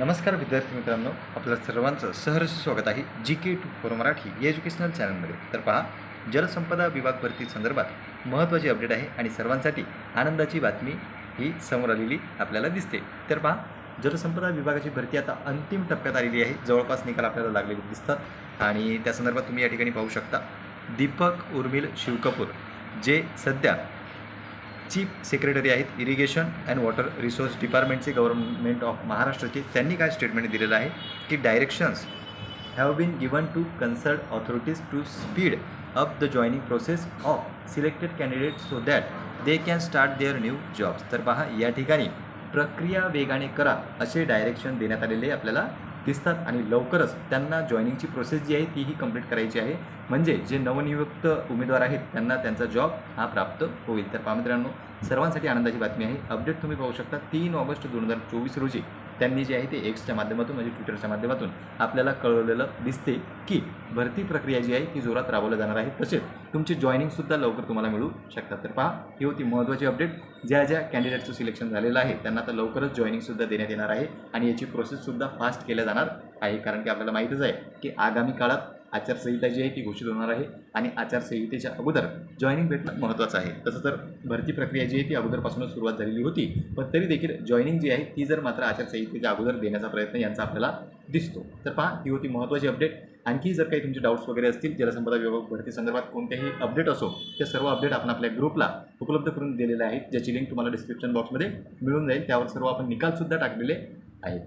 नमस्कार विद्यार्थी मित्रांनो आपल्या सर्वांचं सहर्ष स्वागत आहे G K two four Marathi या एज्युकेशनल चॅनलमध्ये तर पहा जलसंपदा विभाग भरती संदर्भात महत्त्वाची अपडेट आहे आणि सर्वांसाठी आनंदाची बातमी ही समोर आलेली आपल्याला दिसते. तर पहा जलसंपदा विभागाची भरती आता अंतिम टप्प्यात आलेली आहे. जवळपास निकाल आपल्याला लागलेले दिसतात. आणि त्या संदर्भात तुम्ही या ठिकाणी पाहू शकता दीपक उर्मिल शिवकपूर जे सध्या चीफ सेक्रेटरी आहेत इरिगेशन अँड वॉटर रिसोर्स डिपार्टमेंटचे गव्हर्नमेंट ऑफ महाराष्ट्राचे. त्यांनी काय स्टेटमेंट दिलेलं आहे? की directions have been given to consult authorities to speed up the joining process of selected candidate so that they can start their new jobs तर पहा या ठिकाणी प्रक्रिया वेगाने करा असे डायरेक्शन देण्यात आलेले आपल्याला. दिसतात आणि लवकरच त्यांना जॉईनिंगची प्रोसेस जी आहे तीही कंप्लीट करायची आहे. म्हणजे जे नवनियुक्त उमेदवार आहेत त्यांना त्यांचा जॉब हा प्राप्त होईल. तर पहा मित्रांनो सर्वांसाठी आनंदाची बातमी आहे. अपडेट तुम्ही पाहू शकता तीन ऑगस्ट दोन हजार चोवीस रोजी. त्यांनी जे आहे ते एक्सच्या माध्यमातून म्हणजे ट्विटरच्या माध्यमातून आपल्याला कळवलेलं दिसते की भरती प्रक्रिया जी आहे ती जोरात राबवल्या जाणार आहे. तसेच तुमची जॉईनिंगसुद्धा लवकर तुम्हाला मिळू शकतात. तर पहा ही होती महत्त्वाची अपडेट ज्या ज्या कॅन्डिडेटचं सिलेक्शन झालेलं आहे त्यांना आता लवकरच जॉईनिंगसुद्धा देण्यात येणार आहे आणि याची प्रोसेससुद्धा फास्ट केल्या जाणार आहे. कारण की आपल्याला माहीतच आहे की आगामी काळात आचारसंहिता जी आहे ती घोषित होणार आहे आणि आचारसंहितेच्या अगोदर जॉईनिंग भेटणं महत्त्वाचं आहे. तसं तर भरती प्रक्रिया जी आहे ती अगोदरपासूनच सुरुवात झालेली होती पण तरी देखील जॉईनिंग जी आहे ती जर मात्र आचारसंहितेच्या अगोदर देण्याचा प्रयत्न यांचा आपल्याला दिसतो. तर पहा ही होती महत्त्वाची अपडेट आणखी जर काही तुमचे डाऊट्स वगैरे असतील जलसंपदा विभाग भरती संदर्भात कोणतेही अपडेट असो ते सर्व अपडेट आपण आपल्या ग्रुपला उपलब्ध करून दिलेले आहेत ज्याची लिंक तुम्हाला डिस्क्रिप्शन बॉक्समध्ये मिळून जाईल. त्यावर सर्व आपण निकालसुद्धा टाकलेले आहेत.